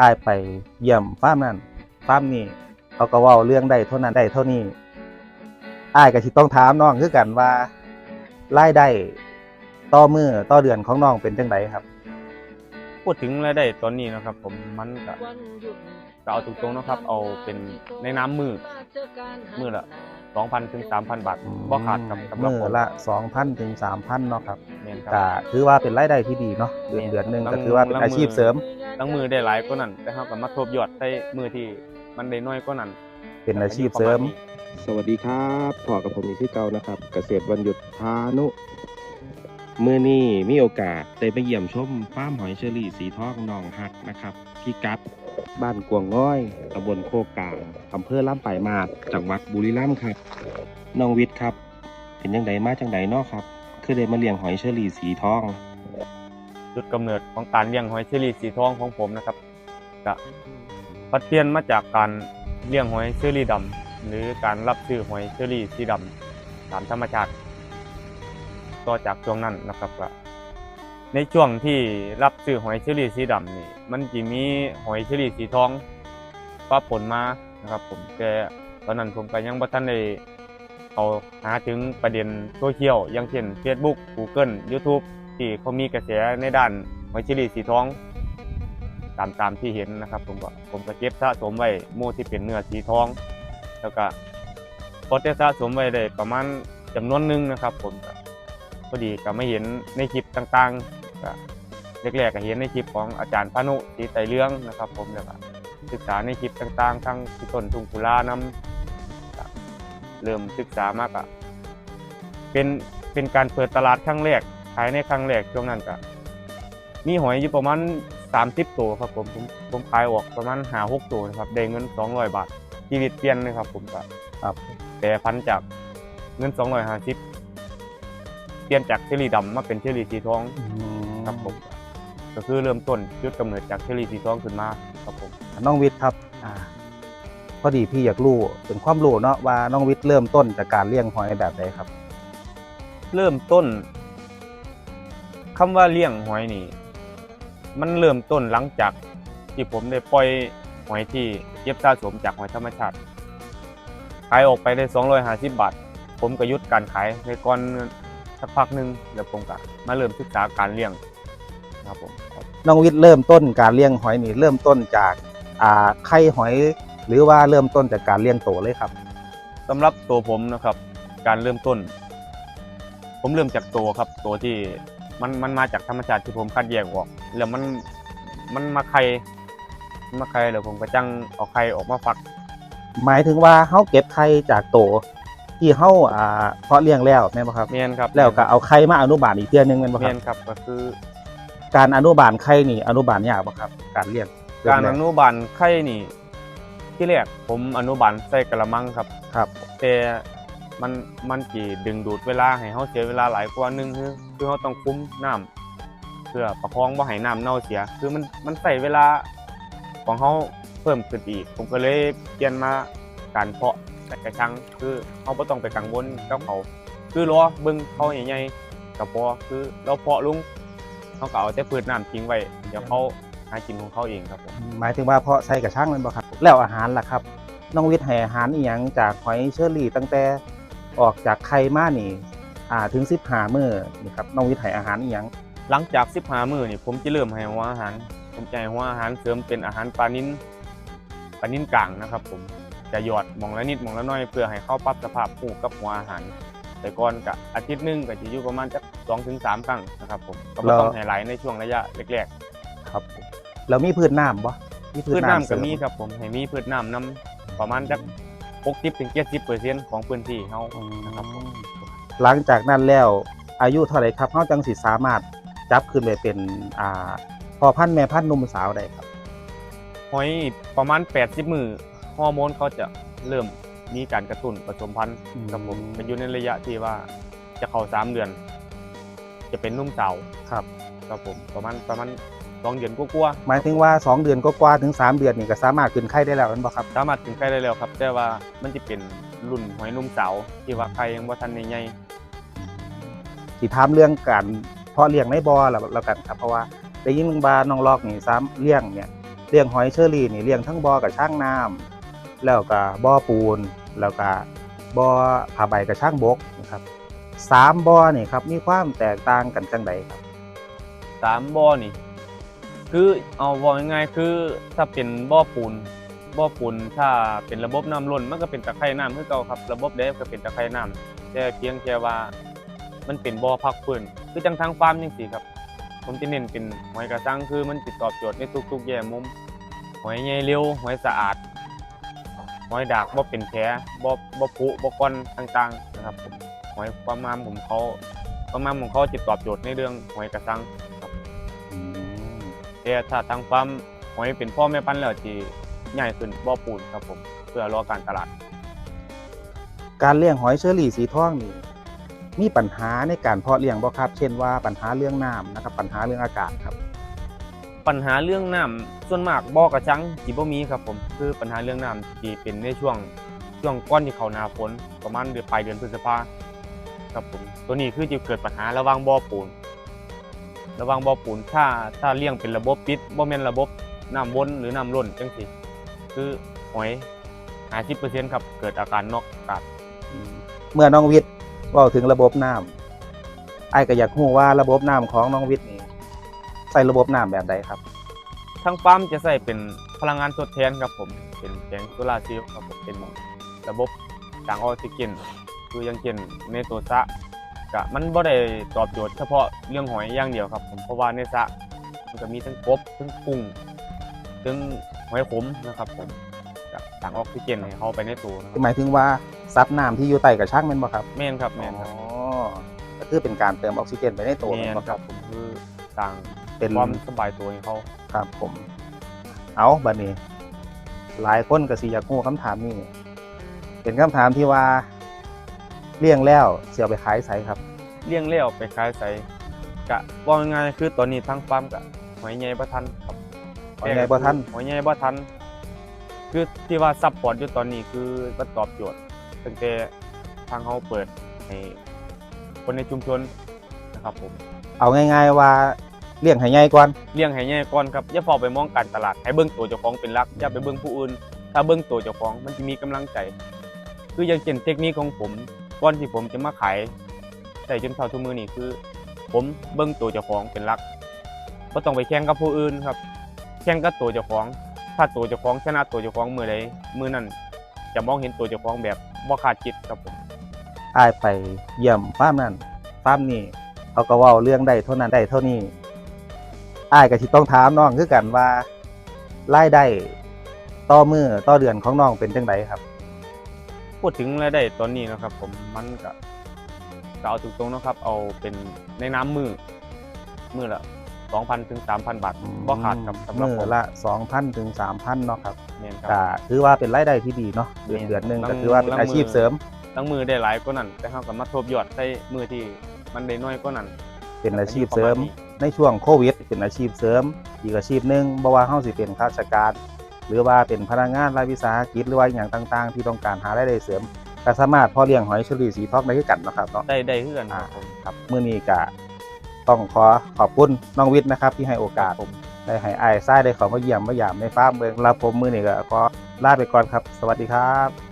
อ้ายไปเยี่ยมฟาร์มนั้นฟาร์มนี้เขาก็เว้าเรื่องได้เท่านั้นได้เท่านี้อ้ายก็สิต้องถามน้องคือกันว่ารายได้ต่อมือต่อเดือนของน้องเป็นจังไดครับ พูดถึงรายได้ตอนนี้นะครับ ผมมันก็ก็เอาตรงๆนะครับ เอาเป็นในน้ำมือมือละ2,000ถึง3,000 บาทบ่ขาดครับสำหรับมือผมละ2,000ถึง3,000เนาะครับแม่นครับก็ถือว่าเป็นรายได้ที่ดีเนาะเดือนเดือนหนึงก็ถือว่าเป็นอาชีพเสริม ทั้งมือได้หลายกว่านั้นแต่เฮาก็มาทบยอดใส่มือที่มันได้น้อยกว่านั้นเป็นอาชีพเสริม สวัสดีครับพอกับผมอีกที่เก่านะครับ เกษตรวันหยุดพานุเมื่อนี้มีโอกาสได้ไปเยี่ยมชมฟาร์มหอยเชอรี่สีทองหนองหักนะครับพี่กัดบ้านกวางง้อยตำบลโคกกลางอำเภอล่ำปลายมาศจังหวัดบุรีรัมย์ครับน้องวิทย์ครับ เป็นยังไงมาจังไดเนาะครับ คือได้มาเลี้ยงหอยเชอรี่สีทอง จุดกำเนิดของการเลี้ยงหอยเชอรี่สีทองของผมนะครับก็พัดเปลี่ยนมาจากการเลี้ยงหอยเชอรี่ดำหรือการรับซื้อหอยเชอรี่สีดำตามธรรมชาติต่อจากช่วงนั้นนะครับก็ในช่วงที่รับซื้อหอยเชอรี่สีดำนี่ มันจะมีหอยเชอรี่สีทองป้าผลมานะครับ ผมแต่ตอนนั้นผมก็ยังบ่ทันได้เอาหาถึงประเด็นโซเชียลอย่างเช่น Facebook Google YouTube ที่เขามีกระแสในด้านหอยชอรี่สีทอง ตามตามที่เห็นนะครับ ผมก็ผมก็เก็บสะสมไว้หมู่ที่เป็นเนื้อสีทอง แล้วก็พอได้สะสมไว้ได้ประมาณจำนวนหนึ่งนะครับ ผมก็พอดีก็ไม่เห็นในคลิปต่างๆก็แรกๆก็เห็นในคลิปของอาจารย์พานุสีไตรเรื่องนะครับ ผมแล้วก็ศึกษาในคลิปต่างๆ ทั้งที่ต้นทุงกุลานำเริ่มศึกษามากอะเป็นเป็นการเปิดตลาดครั้งแรก ขายในครั้งแรกช่วงนั้นก็มีหอยอยู่ประมาณ30ตัวครับผมผมผมขายออกประมาณหาหกตัวนะครับได้เงิน200บาทชีวิตเปลี่ยนเลยครับผมก็ครับแปรพันจากเงิน250เปลี่ยนจากเชอรี่ดำมาเป็นเชอรี่สีทองครับผมก็คือเริ่มต้นจุดกำเนิดจากเชอรี่สีทองขึ้นมาครับผมน้องวิทย์ครับอ่าพอดีพี่อยากรู้เป็นความรู้เนาะว่าน้องวิทย์เริ่มต้นจากการเลี้ยงหอยแบบใดครับ เริ่มต้น คำว่าเลี้ยงหอยนี่ มันเริ่มต้นหลังจากที่ผมได้ปล่อยหอยที่เก็บสะสมจากหอยธรรมชาติ ขายออกไปได้ 250 บาท ผมก็หยุดการขายในก่อนสักพักหนึ่งแล้วผมก็มาเริ่มศึกษาการเลี้ยงครับผมครับน้องวิทย์เริ่มต้นการเลี้ยงหอยนี่เริ่มต้นจากอ่าไข่หอย หรือว่าเริ่มต้นจากการเลี้ยงโตเลยครับสำหรับตัวผมนะครับ การเริ่มต้น ผมเริ่มจากตัวครับตัวที่ มันมันมาจากธรรมชาติที่ผมคัดแยกออกแล้วมันมันมาไข่มันมาไข่แล้วผมก็จังเอาไข่ออกมาฟัก หมายถึงว่าเฮาเก็บไข่จากโตที่เฮาอ่าเพาะเลี้ยงแล้วแม่นบ่ครับเมียนครับแล้วก็เอาไข่มาอนุบาลอีกเทื่อนึงแม่นบ่คเมีรัยบนครับก็คือ การอนุบาลไข่นี่อนุบาลยากบ่ครับ การเลี้ยงการอนุบาลไข่นี่ ที่แรกผมอนุบาลใส่กระมังครับ ครับ แต่ มันมันจีดึงดูดเวลาให้เขาเสียเวลาหลายกว่าหนึงคือคือเขาต้องคุ้มน้ำเพื่อประคองว่าให้น้ำเน่าเสีย คือมันมันใส่เวลาของเขาเพิ่มขึ้นอีก ผมก็เลยเปลี่ยนมาการเพาะใส่กระชังคือเขาไม่ต้องไปกังวลกับเขาคือรอเบิ่งเขาใหญ่ๆกับพอคือเราเพาะลุงเขาก็เอาแต่พืชน้ำทิ้งไว้เดี๋ยวเขาหากินของเขาเองครับผมหมายถึงว่าเพาะใส่กระชังแม่นบ่ครับแล้วอาหารล่ะครับน้องวิทย์ให้อาหารอีหยังจากหอยเชอรี่ตั้งแต่ ออกจากไข่มานี่อ่าถึง15มื้อนี่ครับน้องวิทย์ให้อาหารอีหยังหลังจาก15มื้อนี่ผมจะเริ่มให้หัวอาหาร ผมจะให้หัวอาหารเสริมเป็นอาหารปลานิ้นปลานิ้นกลางนะครับ ผมจะหยอดหมองละนิดหมองละน้อยเพื่อให้เข้าปรับสภาพคู่กับหัวอาหาร แต่ก่อนกับอาทิตย์หนึงก็จะอยู่ประมาณจักสองถึงสามครั้งนะครับผมก็ไม่ต้องให้หลายในช่วงระยะแรกครับแล้วมีพืชน้ำบ่มีๆพืชน้ำเสริก็มีครับผมให้มีพืชน้ำนํประมาณจัก 60ถึง70เปอร์เซ็นต์ของพื้นที่เฮานะครับผมหลังจากนั้นแล้วอายุเท่าไหร่ครับเฮาจังสิสามารถจับขึ้นไปเป็นอ่าพ่อพันธุ์แม่พันธุ์หนุ่มสาวได้ครับหอยประมาณ 80มือฮอร์โมนเขาจะเริ่มมีการกระตุ้นผสมพันธุ์อืมครับผมเป็นอยู่ในระยะที่ว่าจะเข้าสามเดือน จะเป็นนุ่มสาวครับครับผมประมาณประมาณ สองเดือนกว่าหมายถึงว่า 2 เดือนก็กว่าๆถึง 3 เดือนนี่ก็สามารถขึ้นไข่ได้แล้วแม่นบ่ครับ ๆสามารถถึงใกล้ได้แล้วครับ แต่ว่ามันจะเป็นรุ่นหอยนุ่มสาวที่ว่าใครยังบ่ทันใหญ่สิถามเรื่องการเพาะเลี้ยงในบ่อแล้วแล้วกันครับเพราะว่าได้ยินว่าน้องลอกนี่สามเลี้ยงเนี่ยเลี้ยงหอยเชอรี่นี่เลี้ยงทั้งบ่อกับช่างน้ำแล้วก็บ่อปูนแล้วก็บ่อผ้าใบกับช่างบกนะครับสามบ่อนี่ครับมีความแตกต่างกันจังใดครับสามบ่อนี่ คือเอาบอกง่ายๆคือถ้าเป็นบ่อปูนบ่อปูนถ้าเป็นระบบน้ำล้นมันก็เป็นตะไคร่น้ำคือเก่าครับ ระบบเดฟก็เป็นตะไคร่น้ำแต่เพียงแค่ว่ามันเป็นบ่อพักฟื้นคือจังทางฟาร์มจังซี่ครับ ผมจะเน้นเป็นหอยกระซังคือมันติดตอบโจทย์ในทุกๆแง่มุมหอยใหญ่เร็วหอยสะอาดหอยดากบ่เป็นแผลบ่บ่ผุบ่ก้อนต่างๆนะครับหอยความงามผมเขาความงามของเขาจะตอบโจทย์ในเรื่องหอยกระซัง แต่ถ้าทางฟาร์มหอยเป็นพ่อแม่พันธุ์แล้วที่ใหญ่ขึ้นบ่อปูนครับผมเพื่อรอการตลาด การเลี้ยงหอยเชอรี่สีทองนี่มีปัญหาในการเพาะเลี้ยงบ่ครับ เช่นว่าปัญหาเรื่องน้ำนะครับปัญหาเรื่องอากาศครับ ปัญหาเรื่องน้ำส่วนมากบ่อกระชังสิบ่มีครับผมคือปัญหาเรื่องน้ำที่เป็นในช่วงช่วงก้อนที่เขาหนาฝนประมาณเดือนปลายเดือนพฤษภาครับผมตัวนี้คือจะเกิดปัญหาระหว่างบ่อปูน ระหว่างบ่อปูนถ้าถ้าเลี้ยงเป็นระบบปิดบ่แม่นระบบน้ำวนหรือน้ำล้นจังซี่คือหอย50%ครับ เกิดอาการนอกอากาศเมื่อน้องวิทย์เว่าถึงระบบน้ำไอ้ายก็อยากรู้ว่าระบบน้ำของน้องวิทย์นี่ใส่ระบบน้ำแบบใดครับทางฟาร์มจะใส่เป็นพลังงานทดแทนครับผม เป็นแผงโซลาร์เซลล์ครับผมเป็นระบบต่างออกซิเจนคืออยังเช่นในตัวสระ กะมันบ่ได้ตอบโจทย์เฉพาะเรื่องหอยอย่างเดียวครับผมเพราะว่าในสระมันก็มีทั้งกบทั้งกุ้งทั้งหอยขมนะครับผมกะต่างออกซิเจนให้เข้าไปในตัวนะครับหมายถึงว่าซับน้ำที่อยู่ใต้กระชังแม่นบ่ครับแม่นครับแม่นครับอ๋อก็คือเป็นการเติมออกซิเจนไปในตัวแม่แม่นนบ่คครัรับบผมคือต่างเป็นความสบายตัวให้เขา ครับผม เอาบัดนี้ หลายคนก็สิอยากรู้คำถามนี้เป็นคำถามที่ว่า เลี้ยงแล้วเสียไปขายไสครับ เลี้ยงเลี้ยวไปขายใส่กะว่าง่ายๆคือตอนนี้ทางฟาร์มกะหอยใหญ่บ่ทันครับหอยใหญ่บ่ทัน หอยใหญ่บ่ทัน คือที่ว่าซัพพอร์ตอยู่ตอนนี้คือก็ตอบโจทย์ตั้งแต่ทางเขาเปิดให้คนในชุมชนนะครับผม เอาง่าย ๆว่าเลี้ยงให้ใหญ่ก่อนเลี้ยงให้ใหญ่ก่อนครับอย่าพอไปมองการตลาดให้เบิ่งตัวเจ้าของเป็นหลักอย่าไปเบิ่งผู้อื่น ถ้าเบิ่งตัวเจ้าของมันจะมีกำลังใจ คืออย่างเช่นเทคนิคของผม ก่อนที่ผมจะมาขายใส่จนเท่าทุกมือนี่คือ ผมเบิ่งตัวเจ้าของเป็นหลักก็ต้องไปแข่งกับผู้อื่นครับ แข่งกับตัวเจ้าของ ถ้าตัวเจ้าของชนะตัวเจ้าของมือใดมือนั้นจะมองเห็นตัวเจ้าของแบบบ่คาดคิดครับผมอายไปเยี่ยมฟามนั้นฟามนี้เขาก็ว้าเรื่องได้เท่านั้นได้เท่านี้อายก็สิต้องถามน้องคือกันว่ารายได้ต่อมือต่อเดือนของน้องเป็นจังไดครับ พูดถึงรายได้ตอนนี้นะครับ ผมมันก็ก็เอาตรงๆนะครับ เอาเป็นในน้ำมือมือละ2,000ถึง3,000บาทบ่ขาดครับสำหรับมืผอมละ2,000ถึง3,000เนาะครับแม่นคก็รับ ถือว่าเป็นรายได้ที่ดีเนาะเดือนแม่นเดือนหนึงบางก็ถือว่าเป็นบางอาชีพมื้อเสริมทั้งมือได้หลายก็นั่น แต่เฮาก็มาทบยอดใส่มือที่มันได้น้อยก็นั่นเป็นอาชีพเสริมประมาณนี้ในช่วงโควิด เป็นอาชีพเสริม อีกอาชีพหนึ่งบ่ว่าเฮาสิเป็นข้าราชการ หรือว่าเป็นพนักงานรายวิสาหกิจหรือว่าอหย่างต่าง ๆ ที่ต้องการหารายได้เสริมก็สามารถเพอเลี้ยงหอยเชอรี่สีทองได้คือกันเนาะครับเนาะได้ได้คือกันคอ่ารับผมครับมื้อนี้ก็ต้องขอขอบคุณน้องวิทย์นะครับที่ให้โอกาสผมได้ให้อ้ายซ้ายได้เขอมาเยี่ยมมาหยามในฟาร์มเบิ่งแล้วผมมื้อนี้ก็ขอลาไปก่อนครับ สวัสดีครับ